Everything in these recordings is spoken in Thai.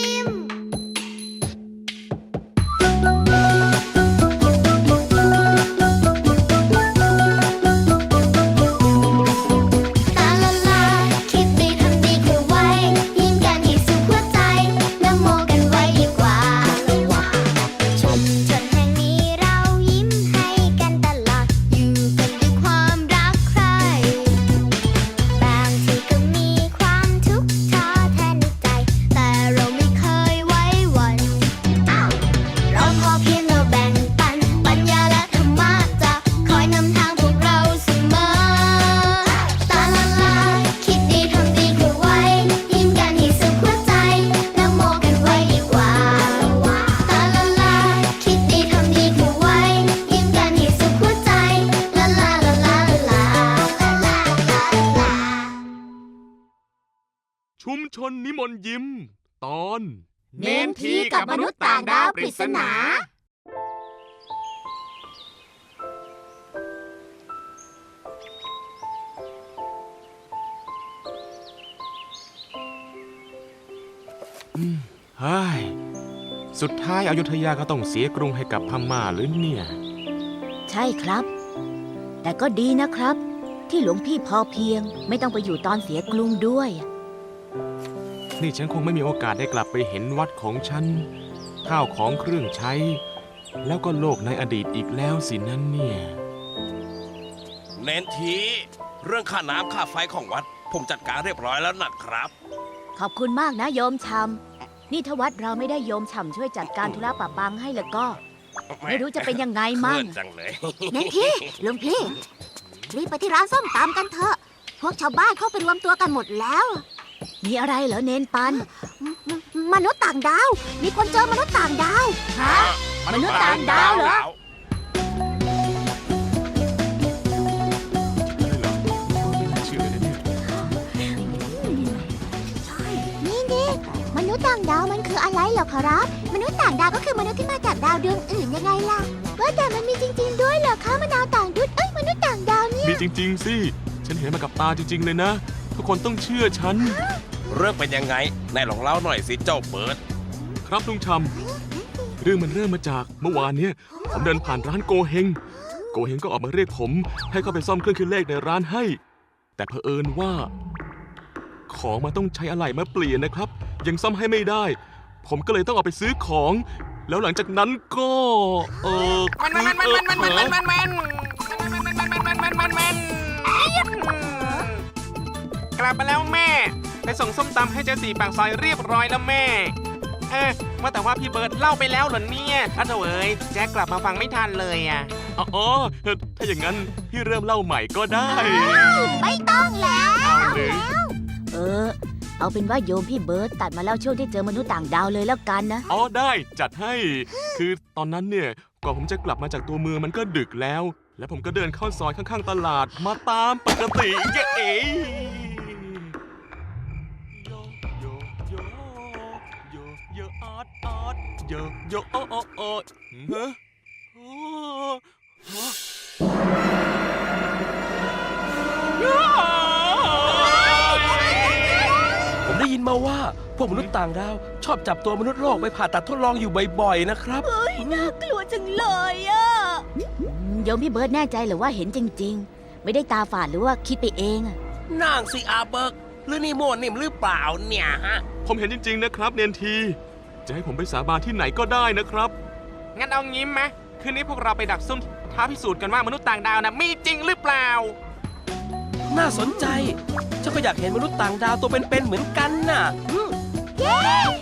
ม ชุมชนนิมนต์ยิ้ม ตอนเน้นที่กับมนุษย์ต่างดาวปริศนา เฮ้ยสุดท้ายอยุธยาก็ต้องเสียกรุงให้กับพม่าหรือเนี่ย ใช่ครับ แต่ก็ดีนะครับ ที่หลวงพี่พอเพียงไม่ต้องไปอยู่ตอนเสียกรุงด้วย นี่ฉันคงไม่มีโอกาสได้กลับไปเห็นวัดของฉัน ข้าวของเครื่องใช้ แล้วก็โลกในอดีตอีกแล้วสินั่นเนี่ย เน้นทีเรื่องค่าน้ำค่าไฟของวัด ผมจัดการเรียบร้อยแล้วนะครับ ขอบคุณมากนะโยมชำนี่ถ้าวัดเราไม่ได้โยมฉ่ำช่วยจัดการธุระปะปังให้แล้วก็ ไม่รู้จะเป็นยังไงมั่งเขินจังเลย เน้นพี่หลวงพี่รีบไปที่ร้านส้มตำกันเถอะ พวกชาวบ้านเข้าไปรวมตัวกันหมดแล้ว มีอะไรเหรอเนนปันมมนุษย์ต่างดาว มีคนเจอมนุษย์ต่างดาว ฮะ มนุษย์ต่างดาวเหรอไม่น่าเชื่อเลยนะเนี่ยนี่นี่มนุษย์ต่างดาวมันคืออะไรเหรอครับ มนุษย์ต่างดาวก็คือมนุษย์ที่มาจากดาวดวงอื่นยังไงล่ะ ว่าแต่มันมีจริง ๆ ด้วยเหรอคะมะนาวต่างดุดเอ้ยมนุษย์ต่างดาวเนี่ย มีจริง ๆ สิ ฉันเห็นมากับตาจริง ๆ เลยนะ ทุกคนต้องเชื่อฉัน เรื่องเป็นยังไงนายลองเล่าหน่อยสิเจ้าเบิร์ดครับลุงชำเรื่องมันเริ่มมาจากเมื่อวานเนี้ยผมเดินผ่านร้านโกเฮง โกเฮงก็ออกมาเรียกผม ให้เข้าไปซ่อมเครื่องคิดเลขในร้านให้ แต่เผอิญว่า ของมันต้องใช้อะไหล่มาเปลี่ยนนะครับ ยังซ่อมให้ไม่ได้ ผมก็เลยต้องเอาไปซื้อของ แล้วหลังจากนั้นก็เออมันมันมันมันมันมันมันมันมันมันมันมันมันมัน กลับมาแล้วแม่ ไปส่งส้มตำให้เจ๊สีปากซอยเรียบร้อยแล้วแม่ เออว่าแต่ว่าพี่เบิร์ดเล่าไปแล้วเหรอเนี่ยอ้าวโถเอ้ยแจ็คกลับมาฟังไม่ทันเลยอะ อ๋อเออถ้าอย่างนั้นพี่เริ่มเล่าใหม่ก็ได้ ไม่ต้องแล้วเอาหรือเออ เอาเป็นว่าโยมพี่เบิร์ตตัดมาแล้วช่วงที่เจอมนุษย์ต่างดาวเลยแล้วกันนะ อ๋อได้จัดให้ คือตอนนั้นเนี่ยก่อนผมจะกลับมาจากตัวเมืองมันก็ดึกแล้ว แล้วผมก็เดินเข้าซอยข้างๆตลาดมาตามปกติเย้ ร์ตโยโยโอโอโอฮะโอ้ฮะผมได้ยินมาว่า พวกมนุษย์ต่างดาว ชอบจับตัวมนุษย์โลกไปผ่าตัดทดลองอยู่บ่อยๆนะครับกลัวจังเลยอะโยมพี่เบิร์ตแน่ใจเหรือว่าเห็นจริง ๆ ไม่ได้ตาฝาดหรือว่าคิดไปเองอะนางสิอาเบิร์กหรือนี่โมนิ่มหรือเปล่าเนี่ยฮะ ผมเห็นจริง ๆ นะครับ เนนที จะให้ผมไปสาบานที่ไหนก็ได้นะครับ งั้นเอางี้ไหมคืนนี้พวกเราไปดักซุ่มท้าพิสูจน์กันว่ามนุษย์ต่างดาวนะมีจริงหรือเปล่า น่าสนใจฉันก็อยากเห็นมนุษย์ต่างดาวตัวเป็นๆเหมือนกันน่ะอืม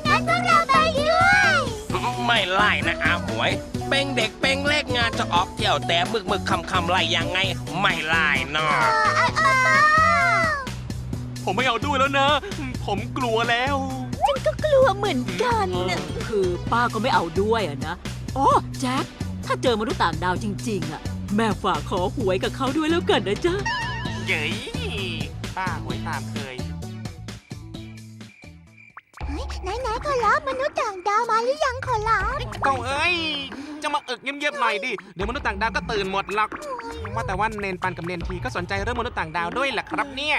งั้นพวกเราไปด้วย ไม่ไล่นะอาหมวย เป็นเด็กเป็นเล็กงานจะออกเที่ยวแต่มึกมึกคำคำไล่ยังไง ไม่ไล่เนาะผมไม่เอาด้วยแล้วนะ ผมกลัวแล้ว ก็กลัวเหมือนกันน่ะคือป้าก็ไม่เอาด้วยอะนะอ๋อแจ็คถ้าเจอมนุษย์ต่างดาวจริง ๆอะแม่ฝากขอหวยกับเขาด้วยแล้วกันนะจ๊ะเจ๋ยป้าหวยตามเคยไหนๆขอรับมนุษย์ต่างดาวมาหรือยังขอรับโต้เอ้ย จะมาอึกเงียบๆหน่อยดิ เดี๋ยวมนุษย์ต่างดาวก็ตื่นหมดหรอก ว่าแต่ว่าเนนปันกับเนนทีก็สนใจเรื่องมนุษย์ต่างดาวด้วยแหละครับเนี่ย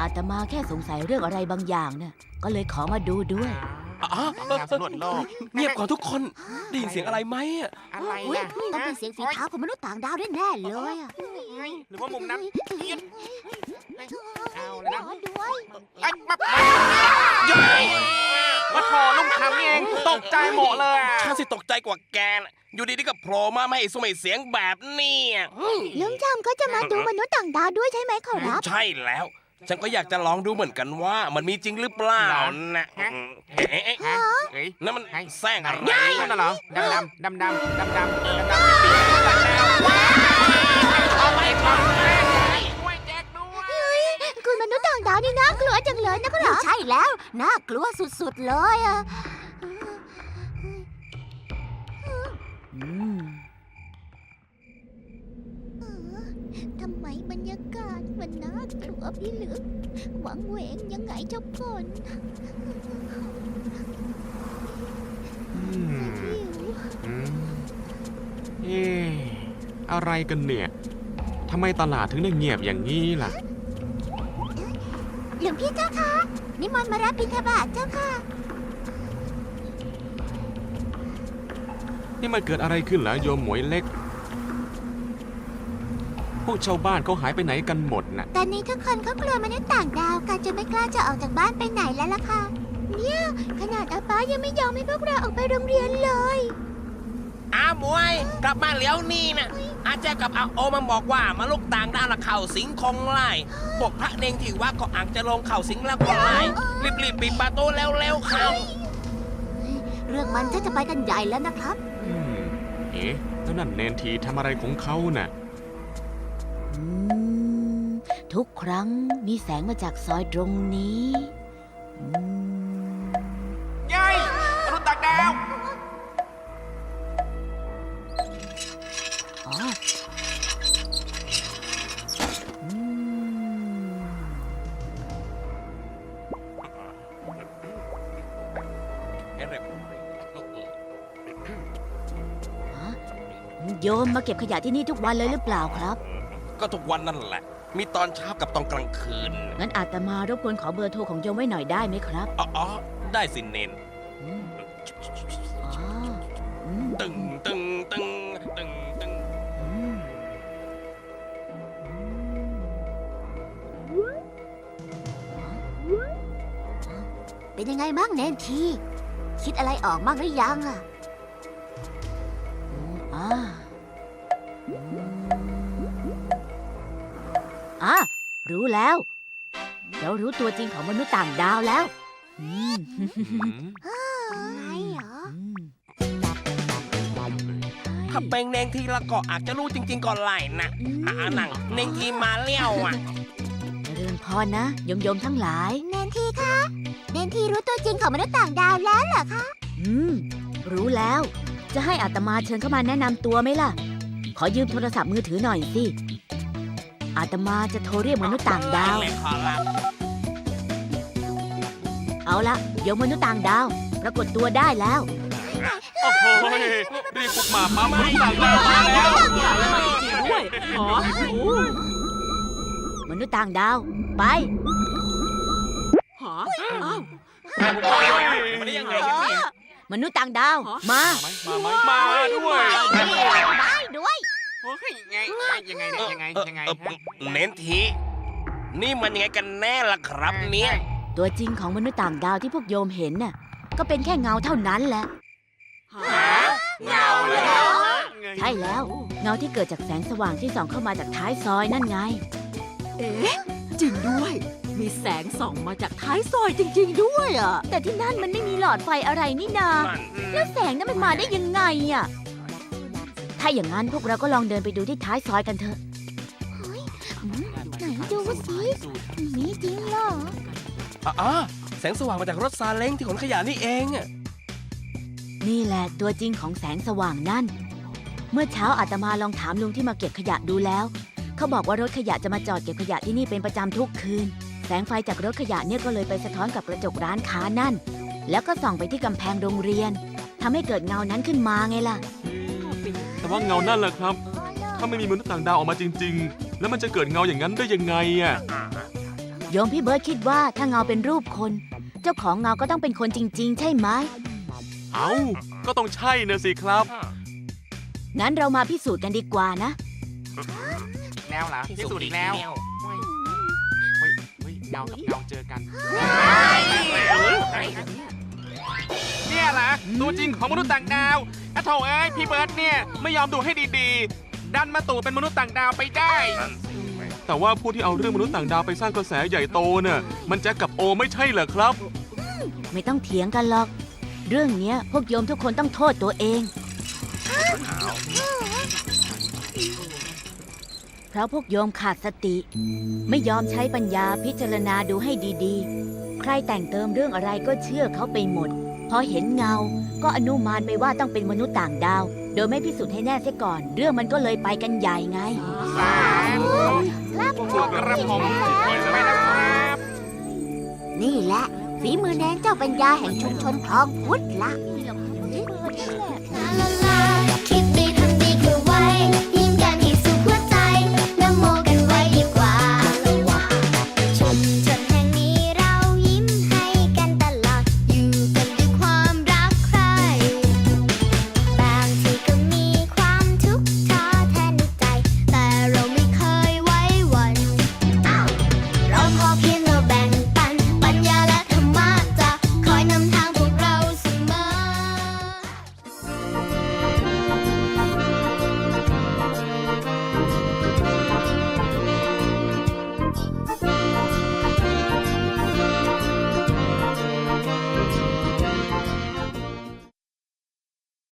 อาตมาแค่สงสัยเรื่องอะไรบางอย่างน่ะก็เลยขอมาดูด้วย อ๋องานสำรวจโลก เงียบก่อนทุกคน ได้ยินเสียงอะไรไหมอะอะไรอุ๊ยนะต้องเป็นเสียงฝีเท้าของมนุษย์ต่างดาวแน่ๆเลยอะเฮ้ยหรือว่ามุมนั้นเอี๊ยดเอาเลยนะขอด้วยไอ้มาว่าโทรลุงคำนี่เองตกใจหมดเลยอะฉันสิตกใจกว่าแกนะอยู่ดีๆก็โผล่มาไม่ให้สมัยเสียงแบบนี้อะลุงจำก็จะมาดูมนุษย์ต่างดาวด้วยใช่ไหมขอรับ ใช่แล้ว ฉันก็อยากจะลองดูเหมือนกันว่า มันมีจริงหรือเปล่านะเอ๊ะเอ๊ะเอ๊ะฮะเฮ้ยนั่นมันให้แซงไหนอะไรนั่นน่ะเหรอดำดำดำดำดำดำดำดำปีกต่างดาวเอาไปก่อนช่วยแจ็คด้วยคุณมนุษย์ต่างดาวนี่น่ากลัวจังเลยนะครับใช่แล้วน่ากลัวสุดๆเลยอะอืำไมบรรยากาศมันน่ากลัวพี่เหลือหวังเหวงยังไงเจ้าฝนอืมหิวอืมเอ๊ะอะไรกันเนี่ยทำไมตลาดถึงได้เงียบอย่างนี้ล่ะ หลวงพี่เจ้าค่ะนิมนต์มารับบิณฑบาตเจ้าค่ะ นี่มันเกิดอะไรขึ้นเหรอโยมหมวยเล็ก พวกชาวบ้านเขาหายไปไหนกันหมดน่ะ ตอนนี้ทุกคนก็กลัวมนุษย์ต่างดาวกันจนไม่กล้าจะออกจากบ้านไปไหนแล้วล่ะค่ะ เนี่ย ขนาดอาป้ายังไม่ยอมให้พวกเราออกไปโรงเรียนเลย อ้าวมวย กลับมาเลี้ยวนี่นะอาเจกับอาโอมันบอกว่ามาลูกต่างด้าวละเข่าสิงคงไล่พวกพระเนงที่ว่าก็อาจจะลงเข่าสิงแล้วก็ไล่รีบๆปิดประตูเร็วๆเข้า เรื่องมันจะจะไปกันใหญ่แล้วนะครับ อืม เอ๊ะแล้วนั่นเนนทีทำอะไรของเขาน่ะอืม ทุกครั้งมีแสงมาจากซอยตรงนี้อืมยัยมนุษย์ต่างดาว อ๋ออืมฮะโยมมาเก็บขยะที่นี่ทุกวันเลยหรือเปล่าครับ ก็ทุกวันนั่นแหละ มีตอนเช้ากับตอนกลางคืนงั้นอาตมารบกวนขอเบอร์โทรของโยมไว้หน่อยได้ไหมครับอ๋ออ๋อได้สิเนนอืมอ๋ออืมตึงตึงตึงตึงตึงอืมเป็นยังไงบ้างเนนที คิดอะไรออกบ้างหรือยังอะ รู้แล้ว เรารู้ตัวจริงของมนุษย์ต่างดาวแล้วอืมอะไรเหรออืมถ้าเป็นเนงทีละก็อาจจะรู้จริง ๆ ก่อนไล่นะอ่าหนังเนงทีมาเลี้ยวอะเจริญพรนะโยมโยมๆทั้งหลาย เนนทีคะ เนนทีรู้ตัวจริงของมนุษย์ต่างดาวแล้วเหรอคะ อืม รู้แล้ว จะให้อาตมาเชิญเข้ามาแนะนำตัวไหมล่ะ ขอยืมโทรศัพท์มือถือหน่อยสิ อาตมาจะโทรเรียกมนุษย์ต่างดาว เลยขอรับเอาละโยมมนุษย์ต่างดาว ปรากฏตัวได้แล้ว โอ้โหรีบปลุกหมาปั๊มนุษย์ต่างดาวมาแล้วด้วยอ๋อโอ้มนุษย์ต่างดาว ไปหาอ้าวมาได้ยังไงกันเนี่ยมนุษย์ต่างดาว มา มาไหมมาด้วยได้ด้วย ยยังไงยังไงเนี่ยยังไงยังไงเออเออเน้นที นี่มันยังไงกันแน่ล่ะครับเนี่ย ตัวจริงของมนุษย์ต่างดาวที่พวกโยมเห็นน่ะ ก็เป็นแค่เงาเท่านั้นแหละหาเงาเลยเหรอใช่แล้ว เงาที่เกิดจากแสงสว่างที่ส่องเข้ามาจากท้ายซอยนั่นไง เอ๊ะจริงด้วย มีแสงส่องมาจากท้ายซอยจริง ๆ ด้วยอะ แต่ที่นั่นมันไม่มีหลอดไฟอะไรนี่นานั่นแล้วแสงนั้นมันมาได้ยังไงอะ ถ้าอย่างนั้นพวกเราก็ลองเดินไปดูที่ท้ายซอยกันเถอะไหนดูสิมีจริงเหรออ๋อแสงสว่างมาจากรถซาเล้งที่ขนขยะนี่เองอะนี่แหละตัวจริงของแสงสว่างนั่น เมื่อเช้าอาตมาลองถามลุงที่มาเก็บขยะดูแล้ว เขาบอกว่ารถขยะจะมาจอดเก็บขยะที่นี่เป็นประจำทุกคืน แสงไฟจากรถขยะเนี่ยก็เลยไปสะท้อนกับกระจกร้านค้านั่น แล้วก็ส่องไปที่กำแพงโรงเรียนทำให้เกิดเงานั้นขึ้นมาไงล่ะ แต่ว่าเงานั่นแหละครับ ถ้าไม่มีมนุษย์ต่างดาวออกมาจริง ๆ แล้วมันจะเกิดเงาอย่างนั้นได้ยังไงอะโยมพี่เบิร์ดคิดว่าถ้าเงาเป็นรูปคน เจ้าของเงาก็ต้องเป็นคนจริง ๆ ใช่ไหมเอ้าก็ต้องใช่นะสิครับ งั้นเรามาพิสูจน์กันดีกว่านะ แล้วเหรอพิสูจน์อีกแล้วเฮ้ยเฮ้ยเฮ้ยเงากับเงาเจอกันเนี่ย เหรอตัวจริงของมนุษย์ต่างดาวอะโถเอ้ยพี่เบิร์ดเนี่ยไม่ยอมดูให้ดีๆ ดันมาตู่เป็นมนุษย์ต่างดาวไปได้ แต่ว่าผู้ที่เอาเรื่องมนุษย์ต่างดาวไปสร้างกระแสใหญ่โตน่ะมันแจ็คกับโอไม่ใช่เหรอครับ ไม่ต้องเถียงกันหรอก เรื่องเนี้ยพวกโยมทุกคนต้องโทษตัวเอง เพราะพวกโยมขาดสติ ไม่ยอมใช้ปัญญาพิจารณาดูให้ดีๆ ใครแต่งเติมเรื่องอะไรก็เชื่อเขาไปหมด พอเห็นเงา ก็อนุมานไปว่าต้องเป็นมนุษย์ต่างดาว โดยไม่พิสูจน์ให้แน่เสียก่อน เรื่องมันก็เลยไปกันใหญ่ไง สามพวกกระผมไปแล้วครับ นี่แหละฝีมือแนนเจ้าปัญญาแห่งชุมชนคลองพุทธละ